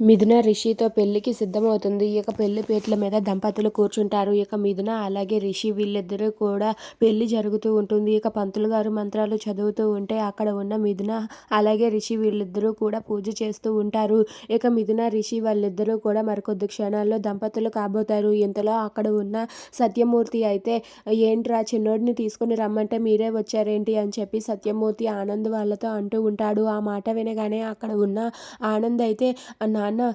మిథున రిషితో పెళ్ళికి సిద్ధమవుతుంది. ఇక పెళ్ళి పీటల మీద దంపతులు కూర్చుంటారు. ఇక మిథున అలాగే రిషి వీళ్ళిద్దరూ కూడా పెళ్ళి జరుగుతూ ఉంటుంది. ఇక పంతులు గారు మంత్రాలు చదువుతూ ఉంటే అక్కడ ఉన్న మిథున అలాగే రిషి వీళ్ళిద్దరూ కూడా పూజ చేస్తూ ఉంటారు. ఇక మిథున రిషి వాళ్ళిద్దరూ కూడా మరికొద్ది క్షణాల్లో దంపతులు కాబోతారు. ఇంతలో అక్కడ ఉన్న సత్యమూర్తి అయితే ఏంట్రా చిన్నోడిని తీసుకుని రమ్మంటే మీరే వచ్చారేంటి అని చెప్పి సత్యమూర్తి ఆనంద్ వాళ్ళతో అంటూ ఉంటాడు. ఆ మాట వినగానే అక్కడ ఉన్న ఆనంద్ అయితే నాన్న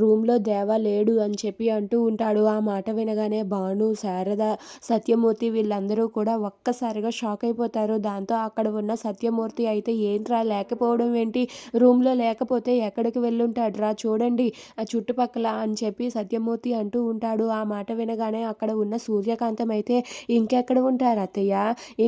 రూమ్లో దేవా లేడు అని చెప్పి అంటూ ఉంటాడు. ఆ మాట వినగానే భాను శారద సత్యమూర్తి వీళ్ళందరూ కూడా ఒక్కసారిగా షాక్ అయిపోతారు. దాంతో అక్కడ ఉన్న సత్యమూర్తి అయితే ఏంట్రా లేకపోవడం ఏంటి రూమ్లో లేకపోతే ఎక్కడికి వెళ్ళుంటాడురా చూడండి ఆ చుట్టుపక్కల అని చెప్పి సత్యమూర్తి అంటూ ఉంటాడు. ఆ మాట వినగానే అక్కడ ఉన్న సూర్యకాంతం అయితే ఇంకెక్కడ ఉంటారు అత్తయ్య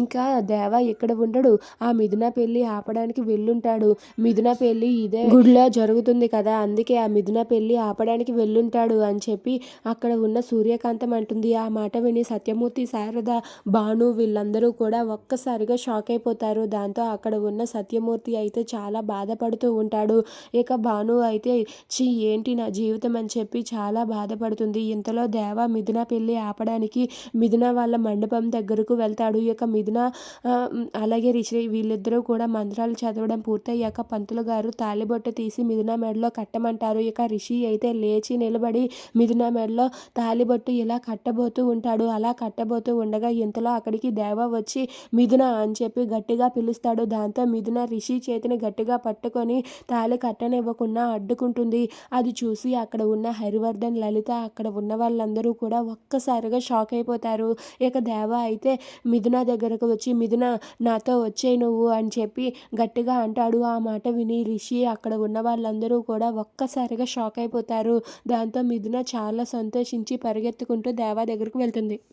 ఇంకా దేవ ఇక్కడ ఉండడు ఆ మిథున పెళ్ళి ఆపడానికి వెళ్ళుంటాడు మిథున పెళ్ళి ఇదే గుడిలో జరుగుతుంది కదా అందుకే ఆ మిథున పెళ్ళి ఆపడానికి వెళ్ళుంటాడు అని చెప్పి అక్కడ ఉన్న సూర్యకాంతం అంటుంది. ఆ మాట విని సత్యమూర్తి శారద భాను వీళ్ళందరూ కూడా ఒక్కసారిగా షాక్ అయిపోతారు. దాంతో అక్కడ ఉన్న సత్యమూర్తి అయితే చాలా బాధపడుతూ ఉంటాడు. ఇక భాను అయితే ఛీ ఏంటి నా జీవితం అని చెప్పి చాలా బాధపడుతుంది. ఇంతలో దేవ మిథున పెళ్ళి ఆపడానికి మిథున వాళ్ళ మండపం దగ్గరకు వెళ్తాడు. ఇక మిథున అలాగే రిషి వీళ్ళిద్దరూ కూడా మంత్రాలు చదవడం పూర్తయ్యాక పంతులు గారు తాలిబొట్టు తీసి మిథున మెడలో కట్టమంటారు. ఇక రిషి అయితే లేచి నిలబడి మిథున మెడలో తాలిబొట్టు ఇలా కట్టబోతూ ఉంటాడు. అలా కట్టబోతూ ఉండగా ఇంతలో అక్కడికి దేవ వచ్చి మిథున అని చెప్పి గట్టిగా పిలుస్తాడు. దాంతో మిథున రిషి చేతిని గట్టిగా పట్టుకొని తాళి కట్టనివ్వకుండా అడ్డుకుంటుంది. అది చూసి అక్కడ ఉన్న హరివర్ధన్ లలిత అక్కడ ఉన్న వాళ్ళందరూ కూడా ఒక్కసారిగా షాక్ అయిపోతారు. ఇక దేవ అయితే మిథున దగ్గరకు వచ్చి మిథున నాతో వచ్చే నువ్వు అని చెప్పి గట్టిగా అంటాడు. ఆ మాట విని రిషి అక్కడ ఉన్న వాళ్ళందరూ కూడా ఒక్కసారి ఒక్కసారిగా షాక్ అయిపోతారు. దాంతో మిథున చాలా సంతోషించి పరిగెత్తుకుంటూ దేవా దగ్గరకు వెళ్తుంది.